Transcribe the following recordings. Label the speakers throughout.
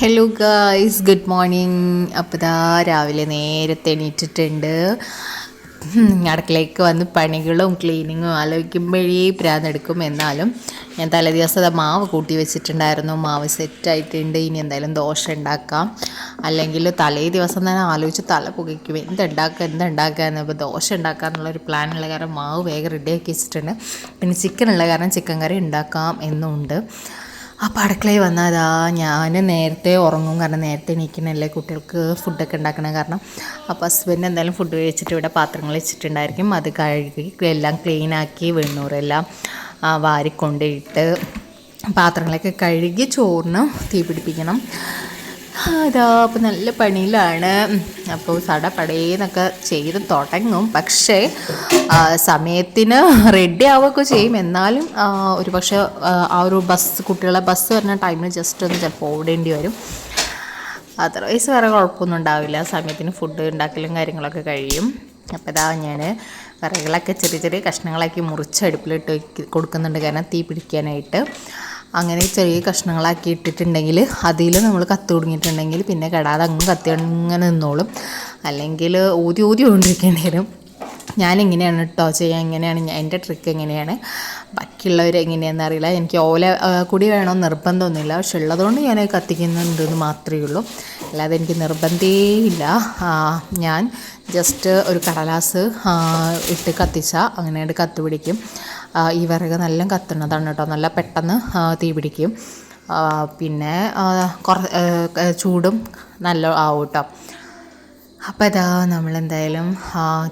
Speaker 1: Hello guys good morning അപ്പോൾ ഇതാ രാവിലെ നേരത്തെ എണീറ്റിട്ടുണ്ട്. അടുക്കളയ്ക്ക് വന്ന് പണികളും ക്ലീനിങ്ങും ആലോചിക്കുമ്പോഴേ പ്രാന്തെടുക്കും എന്നാലും ഞാൻ തലേദിവസം ദാ മാവ് കൂട്ടി വെച്ചിട്ടുണ്ടായിരുന്നു. മാവ് സെറ്റായിട്ടുണ്ട് ഇനി എന്തായാലും ദോശ ഉണ്ടാക്കാം. അല്ലെങ്കിൽ തലേ ദിവസം തന്നെ ആലോചിച്ച് തല പുകയ്ക്കും. എന്തുണ്ടാക്കുക എന്തുണ്ടാക്കുക എന്ന് ഇപ്പോൾ ദോശ ഉണ്ടാക്കുക എന്നുള്ളൊരു പ്ലാനുള്ള കാരണം മാവ് വേഗം റെഡിയാക്കി വെച്ചിട്ടുണ്ട്. പിന്നെ ചിക്കൻ ഉള്ള കാരണം ചിക്കൻ കറി ഉണ്ടാക്കാം എന്നുണ്ട്. അപ്പോൾ അടുക്കളയിൽ വന്നാൽ അതാ ഞാൻ നേരത്തെ ഉറങ്ങും. കാരണം നേരത്തെ എണീക്കണല്ലേ കുട്ടികൾക്ക് ഫുഡൊക്കെ ഉണ്ടാക്കണം കാരണം. അപ്പോൾ ഹസ്ബൻഡ് എന്തായാലും ഫുഡ് കഴിച്ചിട്ട് ഇവിടെ പാത്രങ്ങൾ വെച്ചിട്ടുണ്ടായിരിക്കും. അത് കഴുകി എല്ലാം ക്ലീനാക്കി വെണ്ണൂറെല്ലാം വാരിക്കൊണ്ടിട്ട് പാത്രങ്ങളൊക്കെ കഴുകി ചോറിന് തീ പിടിപ്പിക്കണം അതാ അപ്പോൾ നല്ല പണിയിലാണ്. അപ്പോൾ സട പടേന്നൊക്കെ ചെയ്ത് തുടങ്ങും. പക്ഷേ സമയത്തിന് റെഡി ആവുകയൊക്കെ ചെയ്യും. എന്നാലും ഒരു പക്ഷേ ആ, ഒരു ബസ് കുട്ടികളെ ബസ് വരുന്ന ടൈമിൽ ജസ്റ്റ് ഒന്ന് ചിലപ്പോൾ ഓടേണ്ടി വരും. അതർവൈസ് വേറെ കുഴപ്പമൊന്നും ഉണ്ടാവില്ല. സമയത്തിന് ഫുഡ് ഉണ്ടാക്കലും കാര്യങ്ങളൊക്കെ കഴിയും. അപ്പോൾ ഇതാ ഞാൻ വിറകളൊക്കെ ചെറിയ ചെറിയ കഷ്ണങ്ങളാക്കി മുറിച്ച് അടുപ്പിലിട്ട് കൊടുക്കുന്നുണ്ട് കാരണം തീ പിടിക്കാനായിട്ട്. അങ്ങനെ ചെറിയ കഷ്ണങ്ങളാക്കി ഇട്ടിട്ടുണ്ടെങ്കിൽ അതിൽ നമ്മൾ കത്തി കുടുങ്ങിയിട്ടുണ്ടെങ്കിൽ പിന്നെ കെടാതെ അങ്ങ് കത്തി അങ്ങനെ നിന്നോളും. അല്ലെങ്കിൽ ഊതി ഊതി കൊണ്ടിരിക്കേണ്ടി വരും. ഞാനിങ്ങനെയാണ് കേട്ടോ ചെയ്യാൻ എങ്ങനെയാണ് എന്റെ ട്രിക്ക് എങ്ങനെയാണ്? ബാക്കിയുള്ളവർ എങ്ങനെയാണെന്ന് അറിയില്ല. എനിക്ക് ഓല കൂടി വേണമെന്ന് നിർബന്ധമൊന്നുമില്ല. പക്ഷെ ഉള്ളതുകൊണ്ട് ഞാൻ കത്തിക്കുന്നുണ്ടെന്ന് മാത്രമേ ഉള്ളൂ. അല്ലാതെ എനിക്ക് നിർബന്ധേ ഇല്ല. ഞാൻ ജസ്റ്റ് ഒരു കടലാസ് ഇട്ട് കത്തിച്ച അങ്ങനെയായിട്ട് കത്ത് പിടിക്കും. ആ, ഈ വിറക് നല്ല കത്തുന്നതാണ് കേട്ടോ. നല്ല പെട്ടെന്ന് തീ പിടിക്കും. പിന്നെ കുറ ചൂടും നല്ല ആവും കേട്ടോ. അപ്പോൾ ഇതാ നമ്മളെന്തായാലും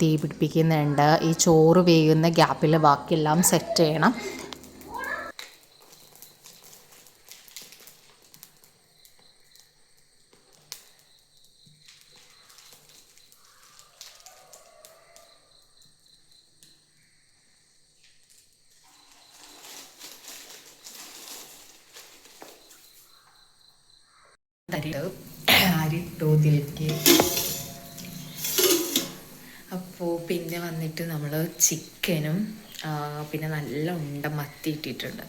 Speaker 1: തീ പിടിപ്പിക്കുന്നുണ്ട്. ഈ ചോറ് വേകുന്ന ഗ്യാപ്പിൽ ബാക്കിയെല്ലാം സെറ്റ് ചെയ്യണം. അരിട്ടു ഇതിലേക്ക്. അപ്പോൾ പിന്നെ വന്നിട്ട് നമ്മൾ ചിക്കനും പിന്നെ നല്ല ഉണ്ട മത്തി ഇട്ടിട്ടുണ്ട്.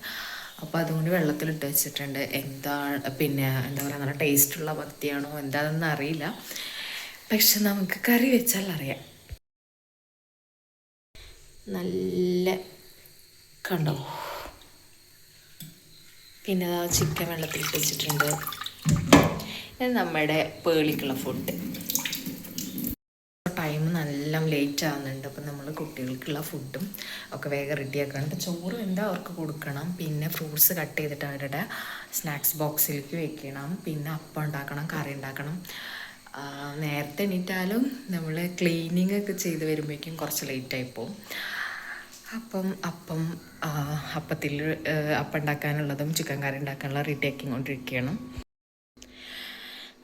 Speaker 1: അപ്പോൾ അതുകൊണ്ട് വെള്ളത്തിലിട്ട് വെച്ചിട്ടുണ്ട്. എന്താ പിന്നെ എന്താ പറയുക നല്ല ടേസ്റ്റുള്ള മത്തിയാണോ എന്താണെന്ന് അറിയില്ല. പക്ഷെ നമുക്ക് കറി വെച്ചാൽ അറിയാം. നല്ല കണ്ടോ? പിന്നെ ചിക്കൻ വെള്ളത്തിൽ വെച്ചിട്ടുണ്ട്. നമ്മുടെ പേളിക്കുള്ള ഫുഡ് ടൈം നല്ല ലേറ്റ് ആവുന്നുണ്ട്. അപ്പം നമ്മൾ കുട്ടികൾക്കുള്ള ഫുഡും ഒക്കെ വേഗം റെഡിയാക്കണം അപ്പം ചോറ് എന്താ അവർക്ക് കൊടുക്കണം? പിന്നെ ഫ്രൂട്ട്സ് കട്ട് ചെയ്തിട്ട് അവരുടെ സ്നാക്സ് ബോക്സിലേക്ക് വെക്കണം. പിന്നെ അപ്പം ഉണ്ടാക്കണം കറി ഉണ്ടാക്കണം. നേരത്തെ എണീറ്റാലും നമ്മൾ ക്ലീനിങ് ഒക്കെ ചെയ്ത് വരുമ്പോഴേക്കും കുറച്ച് ലേറ്റായി പോകും അപ്പം അപ്പം അപ്പത്തിൽ അപ്പം ഉണ്ടാക്കാനുള്ളതും ചിക്കൻ കറി ഉണ്ടാക്കാനുള്ള റെഡിയാക്കി കൊണ്ടിരിക്കുകയാണ്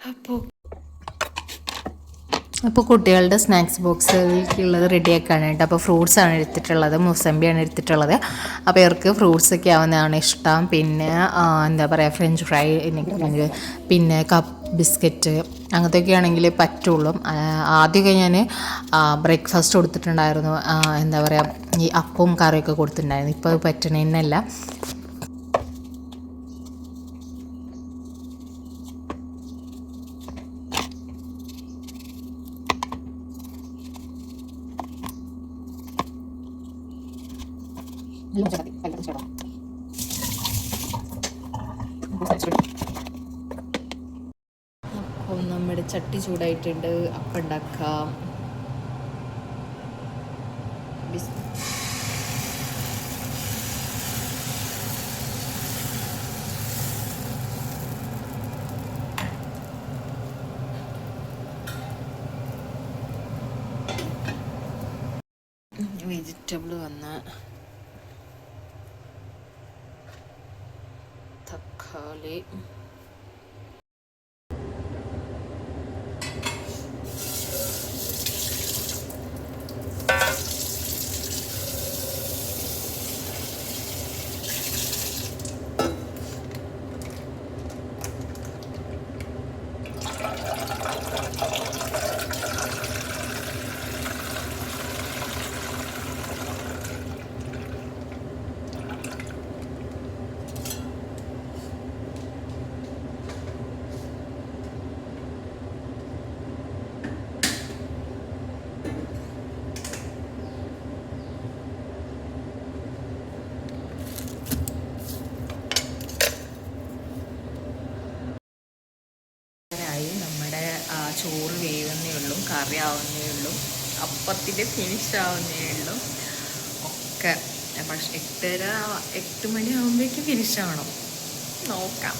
Speaker 1: അപ്പോൾ അപ്പോൾ കുട്ടികളുടെ സ്നാക്സ് ബോക്സിലേക്കുള്ളത് റെഡിയാക്കാനായിട്ട് അപ്പോൾ ഫ്രൂട്ട്സ് ആണ് എടുത്തിട്ടുള്ളത് മുസമ്പിയാണ് എടുത്തിട്ടുള്ളത്. അപ്പോൾ ഇവർക്ക് ഫ്രൂട്ട്സ് ഒക്കെ ആവുന്നതാണ് ഇഷ്ടം. പിന്നെ എന്താ പറയുക ഫ്രഞ്ച് ഫ്രൈ പിന്നെ കപ്പ് ബിസ്ക്കറ്റ് അങ്ങനത്തെയൊക്കെ ആണെങ്കിൽ പറ്റുള്ളൂ. ആദ്യമൊക്കെ ഞാൻ ബ്രേക്ക്ഫാസ്റ്റ് കൊടുത്തിട്ടുണ്ടായിരുന്നു. എന്താ പറയുക ഈ അപ്പവും കറിയൊക്കെ കൊടുത്തിട്ടുണ്ടായിരുന്നു. ഇപ്പോൾ പറ്റണേന്നല്ല അപ്പം നമ്മുടെ ചട്ടി ചൂടായിട്ടുണ്ട്. അപ്പം ഉണ്ടാക്കാം. വെജിറ്റബിൾ വന്ന് തക്കാളി. ആവുന്നേ ഉള്ളൂ. അപ്പത്തിന്റെ ഫിനിഷ് ആവുന്നേ ഉള്ളൂ. ഒക്കെ. പക്ഷെ എട്ടര എട്ട് മണി ആകുമ്പോഴേക്കും ഫിനിഷ് ആവണം. നോക്കാം.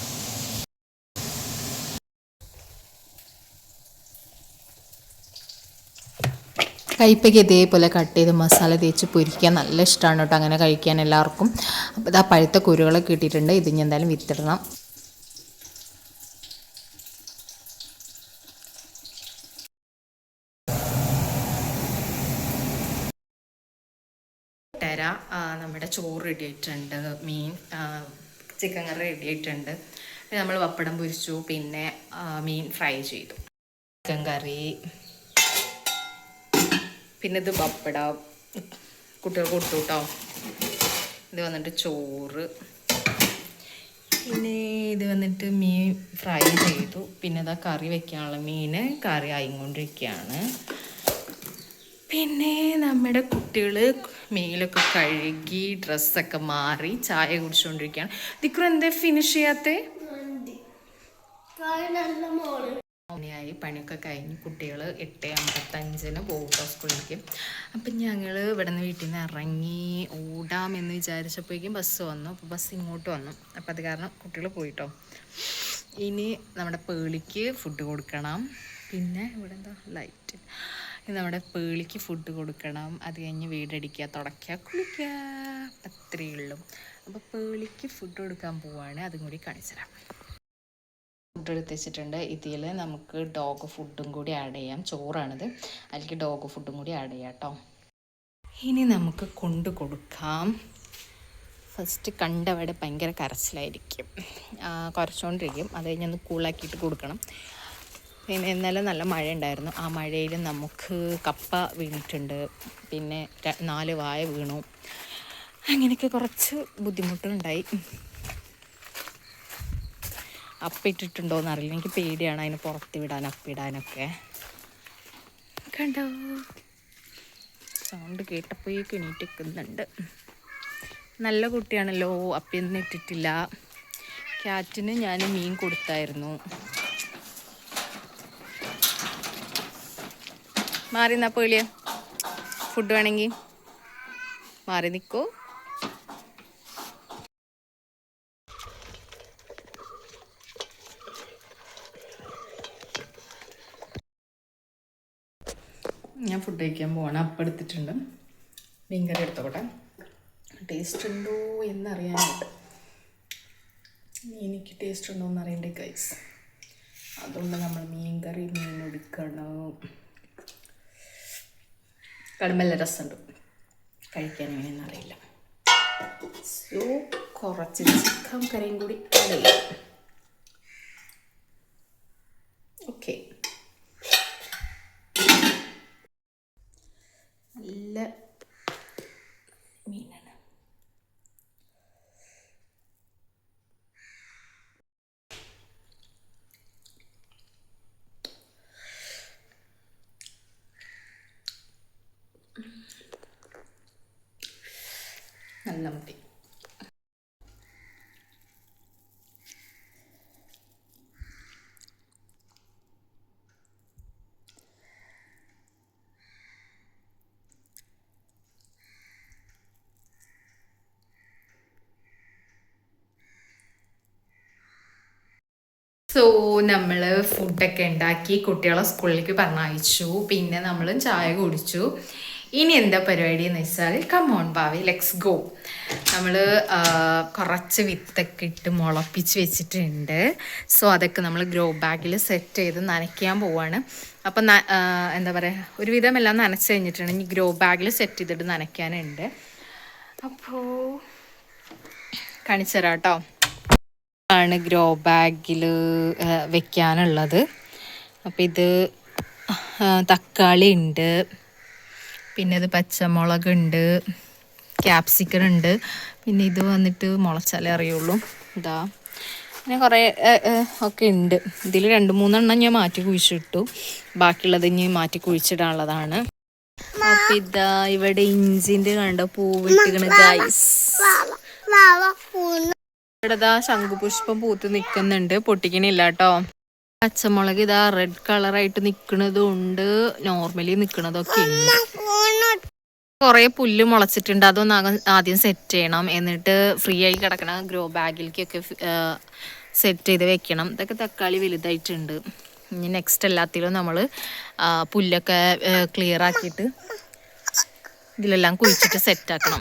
Speaker 1: കയ്പ്പയ്ക്ക് ഇതേപോലെ കട്ട് ചെയ്ത് മസാല തേച്ച് പൊരിക്കാൻ നല്ല ഇഷ്ടമാണ് കേട്ടോ. അങ്ങനെ കഴിക്കാൻ എല്ലാവർക്കും. അപ്പോൾ ഇതാ പഴുത്ത കുരുകളൊക്കെ ഇട്ടിട്ടുണ്ട്. ഇത് ഞാൻ എന്തായാലും വിത്തിടണം. നമ്മുടെ ചോറ് റെഡി ആയിട്ടുണ്ട് മീൻ ചിക്കൻ കറി റെഡി ആയിട്ടുണ്ട്. പിന്നെ നമ്മൾ പപ്പടം പൊരിച്ചു പിന്നെ മീൻ ഫ്രൈ ചെയ്തു. ചിക്കൻ കറി പിന്നെ ഇത് പപ്പടം കുട്ടികൾ കൊടുത്തു കേട്ടോ ഇത് വന്നിട്ട് ചോറ്. പിന്നെ ഇത് വന്നിട്ട് മീൻ ഫ്രൈ ചെയ്തു. പിന്നെ ഇതാ കറി വെക്കാനുള്ള മീൻ കറി ആയിക്കൊണ്ടിരിക്കുകയാണ്. പിന്നെ നമ്മുടെ കുട്ടികൾ മേലൊക്കെ കഴുകി ഡ്രസ്സൊക്കെ മാറി ചായ കുടിച്ചുകൊണ്ടിരിക്കുകയാണ് ദിക്രു എന്തേ ഫിനിഷ് ചെയ്യാത്തേ? മണിയായി പണിയൊക്കെ കഴിഞ്ഞ് കുട്ടികൾ എട്ട് അമ്പത്തഞ്ചിന് പോകും സ്കൂളിലേക്ക്. അപ്പം ഞങ്ങൾ ഇവിടെ നിന്ന് വീട്ടിൽ നിന്ന് ഇറങ്ങി ഓടാമെന്ന് വിചാരിച്ചപ്പോഴേക്കും ബസ് വന്നു. അപ്പോൾ ബസ് ഇങ്ങോട്ട് വന്നു. അപ്പോൾ അത് കാരണം കുട്ടികൾ പോയിട്ടോ. ഇനി നമ്മുടെ പേളിക്ക് ഫുഡ് കൊടുക്കണം. പിന്നെ ഇവിടെ എന്താ? ലൈറ്റ് നമ്മുടെ പേളിക്ക് ഫുഡ് കൊടുക്കണം. അത് കഴിഞ്ഞ് വീടടിക്കുക തുടയ്ക്കുക കുളിക്കുക. അത്രയേ ഉള്ളൂ. അപ്പോൾ പേളിക്ക് ഫുഡ് കൊടുക്കാൻ പോവാണ്. അതും കൂടി കാണിച്ചു തരാം ഫുഡ് എടുത്ത് വെച്ചിട്ടുണ്ട്. ഇതിൽ നമുക്ക് ഡോഗ് ഫുഡും കൂടി ആഡ് ചെയ്യാം. ചോറാണിത്. അതിലേക്ക് ഡോഗ് ഫുഡും കൂടി ആഡ് ചെയ്യാം കേട്ടോ. ഇനി നമുക്ക് കൊണ്ട് കൊടുക്കാം. ഫസ്റ്റ് കണ്ടവിടെ ഭയങ്കര കരച്ചിലായിരിക്കും. കുറച്ചുകൊണ്ടിരിക്കും അത് കഴിഞ്ഞൊന്ന് കൂളാക്കിയിട്ട് കൊടുക്കണം. പിന്നെ ഇന്നലെ നല്ല മഴ ഉണ്ടായിരുന്നു ആ മഴയിൽ നമുക്ക് കപ്പ വീണിട്ടുണ്ട്. പിന്നെ നാല് വായ വീണു. അങ്ങനെയൊക്കെ കുറച്ച് ബുദ്ധിമുട്ടുണ്ടായി. അപ്പിട്ടിട്ടുണ്ടോ എന്നറിയില്ല എനിക്ക് പേടിയാണ് അതിന് പുറത്ത് വിടാൻ അപ്പിടാനൊക്കെ. കണ്ടോ? സൗണ്ട് കേട്ടപ്പോഴേക്ക് എണീറ്റ് നിൽക്കുന്നുണ്ട്. നല്ല കുട്ടിയാണല്ലോ. അപ്പിയൊന്നും ഇട്ടിട്ടില്ല. ക്യാറ്റിന് ഞാൻ മീൻ കൊടുത്തായിരുന്നു. മാറി നിന്നാ പേളിയ ഫുഡ് വേണമെങ്കിൽ മാറി നിൽക്കൂ ഞാൻ ഫുഡ് കഴിക്കാൻ പോവാണ്. അപ്പം എടുത്തിട്ടുണ്ട്. മീൻകറി എടുത്തോട്ടെ. ടേസ്റ്റ് ഉണ്ടോ എന്നറിയാനായിട്ട്. എനിക്ക് ടേസ്റ്റ് ഉണ്ടോ എന്നറിയണ്ടേ ഗൈസ് അതുകൊണ്ട് നമ്മൾ മീൻ കറി മീൻ എടുക്കണം. കടുമ്പല്ല രസമുണ്ട്. കഴിക്കാൻ എങ്ങനെയെന്ന് അറിയില്ല. സോ കുറച്ച് ചിക്കൻ കറിയും കൂടി ആഡ് മുട്ടി സോ നമ്മൾ ഫുഡൊക്കെ ഉണ്ടാക്കി കുട്ടികളെ സ്കൂളിലേക്ക് പറഞ്ഞയച്ചു. പിന്നെ നമ്മൾ ചായ കുടിച്ചു. ഇനി എന്താ പരിപാടി എന്ന് വെച്ചാൽ കമോൺ ബാവി ലെറ്റ്സ് ഗോ നമ്മൾ കുറച്ച് വിത്തൊക്കെ ഇട്ട് മുളപ്പിച്ച് വെച്ചിട്ടുണ്ട്. സോ അതൊക്കെ നമ്മൾ ഗ്രോ ബാഗിൽ സെറ്റ് ചെയ്ത് നനയ്ക്കാൻ പോവാണ്. അപ്പം എന്താ പറയുക ഒരുവിധം എല്ലാം നനച്ച് കഴിഞ്ഞിട്ടുണ്ട് ഇനി ഗ്രോ ബാഗിൽ സെറ്റ് ചെയ്തിട്ട് നനയ്ക്കാനുണ്ട്. അപ്പോൾ കാണിച്ചു തരാം കേട്ടോ ആണ് ഗ്രോ ബാഗിൽ വെക്കാനുള്ളത്. അപ്പോൾ ഇത് തക്കാളി ഉണ്ട്. പിന്നെ ഇത് പച്ചമുളക് ഉണ്ട് ക്യാപ്സിക്കൻ ഉണ്ട്. പിന്നെ ഇത് വന്നിട്ട് മുളച്ചാലേ അറിയുള്ളൂ. ഇതാ. പിന്നെ കുറേ ഒക്കെ ഉണ്ട്. ഇതിൽ രണ്ട് മൂന്നെണ്ണം ഞാൻ മാറ്റി കുഴിച്ചിട്ടു. ബാക്കിയുള്ളത് ഇനി മാറ്റി കുഴിച്ചിടാനുള്ളതാണ്. അപ്പം ഇതാ ഇവിടെ ഇഞ്ചിന്റെ കണ്ട പൂവിട്ടിക്കണ ഗൈസ് ഇവിടെ ദാ ശംഖുപുഷ്പം പൂത്ത് നിൽക്കുന്നുണ്ട് പൊട്ടിക്കണില്ല കേട്ടോ. പച്ചമുളക് ഇതാ റെഡ് കളറായിട്ട് നിൽക്കുന്നതും ഉണ്ട്. നോർമലി നിൽക്കുന്നതൊക്കെ ഉണ്ട്. കുറേ പുല്ല് മുളച്ചിട്ടുണ്ട്. അതൊന്ന് ആദ്യം സെറ്റ് ചെയ്യണം. എന്നിട്ട് ഫ്രീ ആയി കിടക്കണ ഗ്രോ ബാഗിലേക്കൊക്കെ സെറ്റ് ചെയ്ത് വെക്കണം. ഇതൊക്കെ തക്കാളി വലുതായിട്ടുണ്ട്. ഇനി നെക്സ്റ്റ് എല്ലാത്തിലും നമ്മൾ പുല്ലൊക്കെ ക്ലിയർ ആക്കിയിട്ട് ഇതിലെല്ലാം കുഴിച്ചിട്ട് സെറ്റ് ആക്കണം.